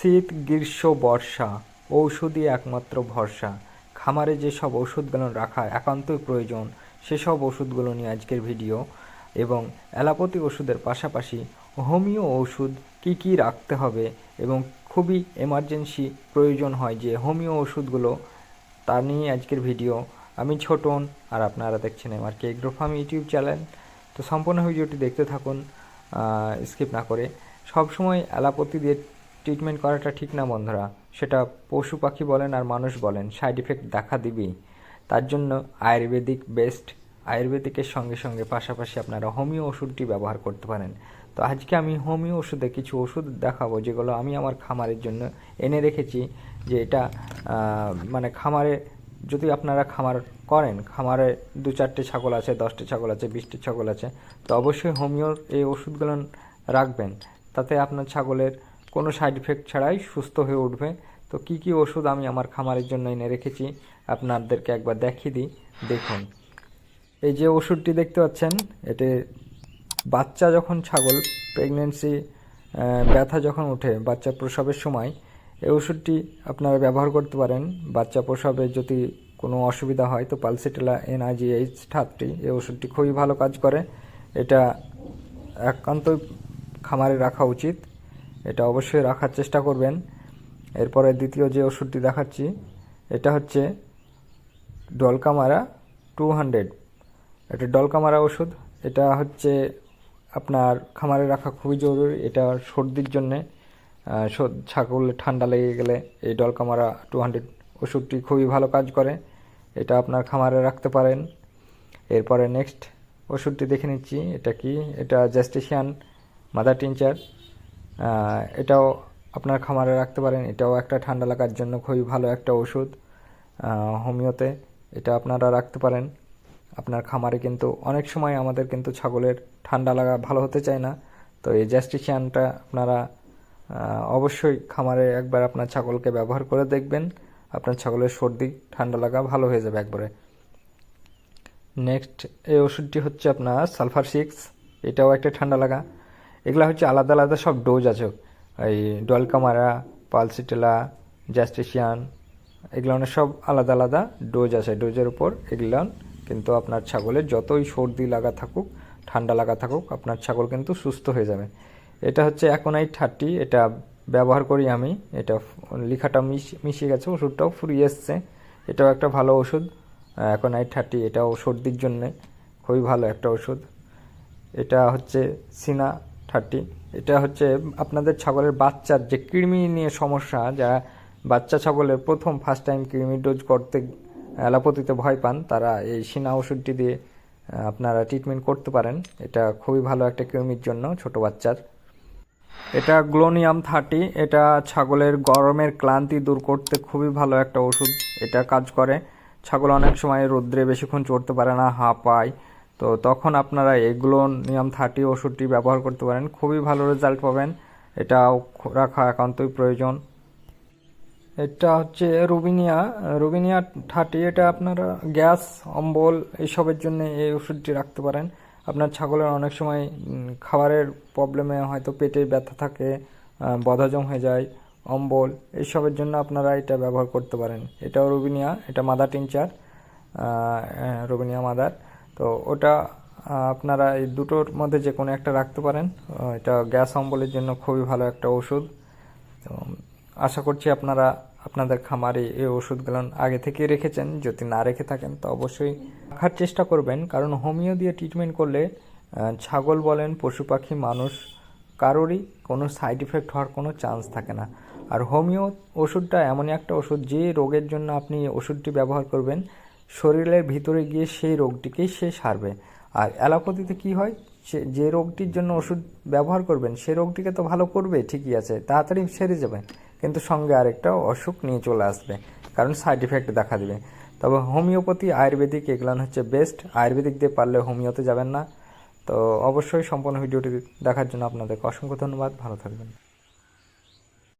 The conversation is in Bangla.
শীত, গ্রীষ্ম, বর্ষা, ঔষধই একমাত্র ভরসা। খামারে যেসব ওষুধগুলো রাখা একান্তই প্রয়োজন, সেসব ওষুধগুলো নিয়ে আজকের ভিডিও এবং অ্যালোপ্যাথি ওষুধের পাশাপাশি হোমিও ওষুধ কি কি রাখতে হবে এবং খুবই এমার্জেন্সি প্রয়োজন হয় যে হোমিও ওষুধগুলো তা নিয়ে আজকের ভিডিও। আমি ছোটন আর আপনারা দেখছেন আমার কে ফার্ম ইউটিউব চ্যানেল। তো সম্পূর্ণ ভিডিওটি দেখতে থাকুন স্কিপ না করে। সবসময় অ্যালোপ্যাথি দিয়ে ট্রিটমেন্ট করাটা ঠিক না, বন্ধুরা। সেটা পশু পাখি বলেন আর মানুষ বলেন সাইড ইফেক্ট দেখা দিবেই। তার জন্য আয়ুর্বেদিক বেস্ট আয়ুর্বেদিকের সঙ্গে সঙ্গে পাশাপাশি আপনারা হোমিও ওষুধটি ব্যবহার করতে পারেন। তো আজকে আমি হোমিও ওষুধে কিছু ওষুধ দেখাবো, যেগুলো আমি আমার খামারের জন্য এনে রেখেছি, যে এটা মানে খামারে যদি আপনারা খামার করেন, খামারে দু চারটে ছাগল আছে, দশটি ছাগল আছে, বিশটি ছাগল আছে, তো অবশ্যই হোমিওর এই ওষুধগুলো রাখবেন। তাতে আপনার ছাগলের কোনো সাইড ইফেক্ট ছাড়াই সুস্থ হয়ে উঠবে। তো কি কি ওষুধ আমি আমার খামারের জন্য এনে রেখেছি, আপনাদেরকে একবার দেখিয়ে দিই, দেখুন। এই যে ওষুধটি দেখতে পাচ্ছেন, এতে বাচ্চা যখন ছাগল প্রেগনেন্সি ব্যথা যখন ওঠে বাচ্চা প্রসবের সময়, এই ওষুধটি আপনারা ব্যবহার করতে পারেন। বাচ্চা প্রসবে যদি কোনো অসুবিধা হয়, তো পালসিটেলা, এনআইজিএইচ থার্টি এই ওষুধটি খুবই ভালো কাজ করে। এটা একান্তই খামারে রাখা উচিত। এটা অবশ্যই রাখার চেষ্টা করবেন। এরপরে দ্বিতীয় যে ওষুধটি দেখাচ্ছি, এটা হচ্ছে ডলকামারা টু হান্ড্রেড। এটা ডলকামারা ওষুধ, এটা হচ্ছে আপনার খামারে রাখা খুবই জরুরি, এটা সর্দির জন্যে ছাগল ঠান্ডা লেগে গেলে এই ডলকামারা টু হান্ড্রেড ওষুধটি খুবই ভালো কাজ করে, এটা আপনার খামারে রাখতে পারেন। এরপরে নেক্সট ওষুধটি দেখে নিচ্ছি, এটা কি? এটা জ্যাস্টিসিয়ান মাদার টিনচার। এটাও আপনার খামারে রাখতে পারেন। এটাও একটা ঠান্ডা লাগার জন্য খুবই ভালো একটা ওষুধ হোমিওতে। এটা আপনারা রাখতে পারেন। আপনার খামারে কিন্তু অনেক সময় আমাদের কিন্তু ছাগলের ঠান্ডা লাগা ভালো হতে চায় না। তো এই জ্যাস্টিসিয়ানটা আপনারা অবশ্যই খামারে একবার আপনার ছাগলকে ব্যবহার করে দেখবেন। আপনার ছাগলের সর্দি, ঠান্ডা লাগা ভালো হয়ে যাবে একবারে। নেক্সট, এই ওষুধটি হচ্ছে আপনার সালফার সিক্স। এটাও একটা ঠান্ডা লাগা। এগুলা হচ্ছে আলাদা আলাদা সব ডোজ আছে। এই ডলকামারা, পালসিটেলা জ্যাস্টিসিয়ান এগুলো সব আলাদা আলাদা ডোজ আছে। ডোজের উপর এগুলো কিন্তু আপনার ছাগলের যতই সর্দি লাগা থাকুক, ঠান্ডা লাগা থাকুক, আপনার ছাগল কিন্তু সুস্থ হয়ে যাবে। এটা হচ্ছে অ্যাকোনাইট থার্টি এটা ব্যবহার করি আমি। এটা লেখাটা মিশ- মিশিয়ে গেছে, ওষুধটাও ফুরিয়ে এসছে। এটাও একটা ভালো ওষুধ। অ্যাকোনাইট থার্টি এটাও সর্দির জন্যে খুবই ভালো একটা ওষুধ। এটা হচ্ছে সিনা থার্টি, এটা হচ্ছে আপনাদের ছাগলের বাচ্চার যে কৃমি নিয়ে সমস্যা যা বাচ্চা ছাগলের প্রথম ফার্স্ট টাইম কৃমি ডোজ করতে, অ্যালোপ্যাথিতে ভয় পান, তারা এই সিনা ওষুধটি দিয়ে আপনারা ট্রিটমেন্ট করতে পারেন। এটা খুবই ভালো একটা কৃমির জন্য ছোট বাচ্চার। এটা গ্লোনিয়াম থার্টি, এটা ছাগলের গরমের ক্লান্তি দূর করতে খুবই ভালো একটা ওষুধ। এটা কাজ করে। ছাগল অনেক সময় রৌদ্রে বেশিক্ষণ চড়তে পারে না হা পায় তো তখন আপনারা এগুলো নিয়ম থার্টি ওষুধটি ব্যবহার করতে পারেন। খুবই ভালো রেজাল্ট পাবেন। এটাও রাখা একান্তই প্রয়োজন। এটা হচ্ছে রুবিনিয়া। রুবিনিয়া থার্টি, এটা আপনারা গ্যাস, অম্বল এইসবের জন্য এই ওষুধটি রাখতে পারেন। আপনার ছাগলের অনেক সময় খাবারের প্রবলেমে হয়তো পেটে ব্যথা থাকে বদহজম হয়ে যায়, অম্বল এইসবের জন্য আপনারা এটা ব্যবহার করতে পারেন। এটাও রুবিনিয়া, এটা মাদার টিনচার রুবিনিয়া মাদার তো ওটা আপনারা এই দুটোর মধ্যে যে কোনো একটা রাখতে পারেন। এটা গ্যাস অম্বলের জন্য খুবই ভালো একটা ওষুধ। তো আশা করছি আপনারা আপনাদের খামারে এই ওষুধগুলো আগে থেকে রেখেছেন। যদি না রেখে থাকেন, তো অবশ্যই রাখার চেষ্টা করবেন। কারণ হোমিও দিয়ে ট্রিটমেন্ট করলে ছাগল বলেন, পশু পাখি, মানুষ, কারোরই কোনো সাইড ইফেক্ট হওয়ার কোনো চান্স থাকে না। আর হোমিও ওষুধটা এমনই একটা ওষুধ যে রোগের জন্য আপনি ওষুধটি ব্যবহার করবেন শরীরের ভিতরে গিয়ে সেই রোগটিকেই সে সারবে। আর অ্যালোপ্যাথিতে কি হয়? সে, যে রোগটির জন্য ওষুধ ব্যবহার করবেন সেই রোগটিকে তো ভালো করবে, ঠিকই আছে, তাড়াতাড়ি সেরে যাবে কিন্তু সঙ্গে আরেকটা অসুখ নিয়ে চলে আসবে, কারণ সাইড ইফেক্ট দেখা দেবে। তবে হোমিওপ্যাথি, আয়ুর্বেদিক এগুলো হচ্ছে বেস্ট। আয়ুর্বেদিক দিয়ে পারলে হোমিওতে যাবেন না। তো অবশ্যই সম্পূর্ণ ভিডিওটি দেখার জন্য আপনাদেরকে অসংখ্য ধন্যবাদ। ভালো থাকবেন।